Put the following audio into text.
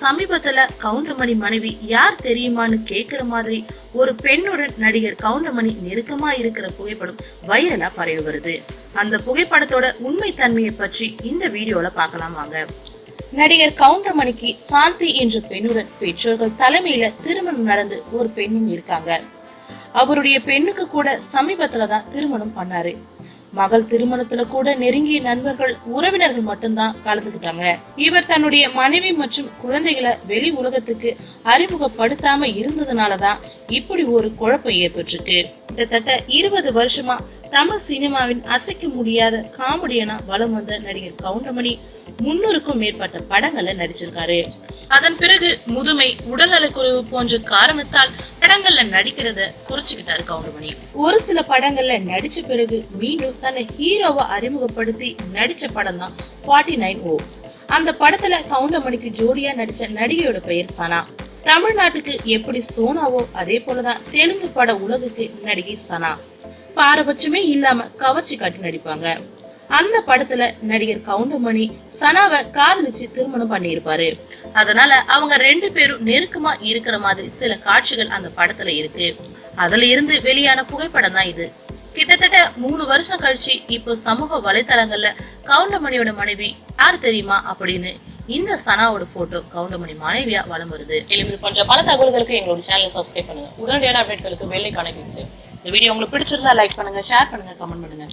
சமீபத்துல கவுண்டமணி மனைவி யார் தெரியுமான்னு கேக்குற மாதிரி ஒரு பெண்ணுடன் நடிகர் கவுண்டமணி நெருக்கமா இருக்கிற புகைப்படம் வைரலா பரவி வருது. அந்த புகைப்படத்தோட உண்மை தன்மையை பற்றி இந்த வீடியோல பார்க்கலாம் வாங்க. நடிகர் கவுண்டமணிக்கு சாந்தி என்ற பெண்ணுடன் பெற்றோர்கள் தலைமையில திருமணம் நடந்து ஒரு பெண்ணும் இருக்காங்க. அவருடைய பெண்ணுக்கு கூட சமீபத்துலதான் திருமணம் பண்ணாரு. மகள் திருமணத்துல கூட நெருங்கிய நண்பர்கள் உறவினர்கள் மட்டும்தான் கலந்துக்கிட்டாங்க. இவர் தன்னுடைய மனைவி மற்றும் குழந்தைகளை வெளி உலகத்துக்கு அறிமுகப்படுத்தாம இருந்ததுனாலதான் இப்படி ஒரு குழப்பம் ஏற்பட்டிருக்கு. கிட்டத்தட்ட இருபது வருஷமா தமிழ் சினிமாவின் அசைக்க முடியாத காமெடியனா வலம் வந்த நடிகர் கவுண்டமணி முன்னூறுக்கும் மேற்பட்ட படங்களை நடிச்சிருக்காரு. அதன் பிறகு முதுமை உடல்நலக்குறைவு போன்ற காரணத்தால் படங்கள்ல நடிக்கிறத குறைச்சுக்கிட்டாரு கவுண்டமணி. ஒரு சில படங்கள்ல நடிச்ச பிறகு மீண்டும் தன்னை ஹீரோவை அறிமுகப்படுத்தி நடிச்ச படம் தான் ஃபார்ட்டி நைன் ஓ. அந்த படத்துல கவுண்டமணிக்கு ஜோடியா நடிச்ச நடிகையோட பெயர் சனா. தமிழ்நாட்டுக்கு எப்படி சோனாவோ அதே போலதான் தெலுங்கு பட உலகுக்கு நடிகை சனா. பாரபட்சமே இல்லாம கவர்ச்சி காட்டி நடிப்பாங்க. அந்த படத்துல நடிகர் கவுண்டமணி சனாவை காதலிச்சு திருமணம் பண்ணியிருப்பாரு. அதனால அவங்க ரெண்டு பேரும் நெருக்கமா இருக்கிற மாதிரி சில காட்சிகள் அந்த படத்துல இருக்கு. அதுல இருந்து வெளியான புகைப்படம் தான் இது. கிட்டத்தட்ட மூணு வருஷம் கழிச்சு இப்போ சமூக வலைத்தளங்கள்ல கவுண்டமணியோட மனைவி யார் தெரியுமா அப்படின்னு இந்த சனாவோட போட்டோ கவுண்டமணி மனைவியா வளம் வருது. கொஞ்சம் இது போன்ற பல தகவல்களுக்கு எங்களோட சேனலை சப்ஸ்கிரைப் பண்ணுங்க. உடனடியான அப்டேட்களுக்கு வெள்ளை கணக்கு இந்த வீடியோ உங்களுக்கு பிடிச்சிருந்தா லைக் பண்ணுங்க ஷேர் பண்ணுங்க கமெண்ட் பண்ணுங்க.